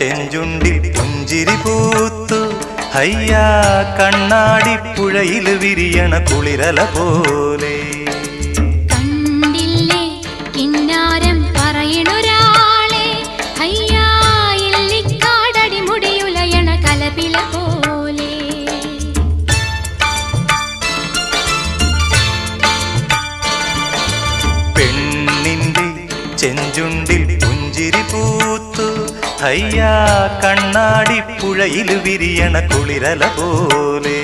ചെഞ്ചുണ്ടിൽ പുഞ്ചിരി പൂത്തു. ഹയ്യാ കണ്ണാടി പുഴയിൽ വിരിയണ കുളിരല പോലെ. കണ്ടില്ലേ കിന്നാരം പറയണൊരാളെ. ഹയ്യാ ഇല്ലിക്കാടടി മുടിയുലയണ കലപില പോലെ. പെണ്ണിന്റെ ചെഞ്ചുണ്ടിൽ പുഞ്ചിരി പൂത്തു. ഹയ്യാ കണ്ണാടി പുഴയിൽ വിരിയണ കുളിരല പോലെ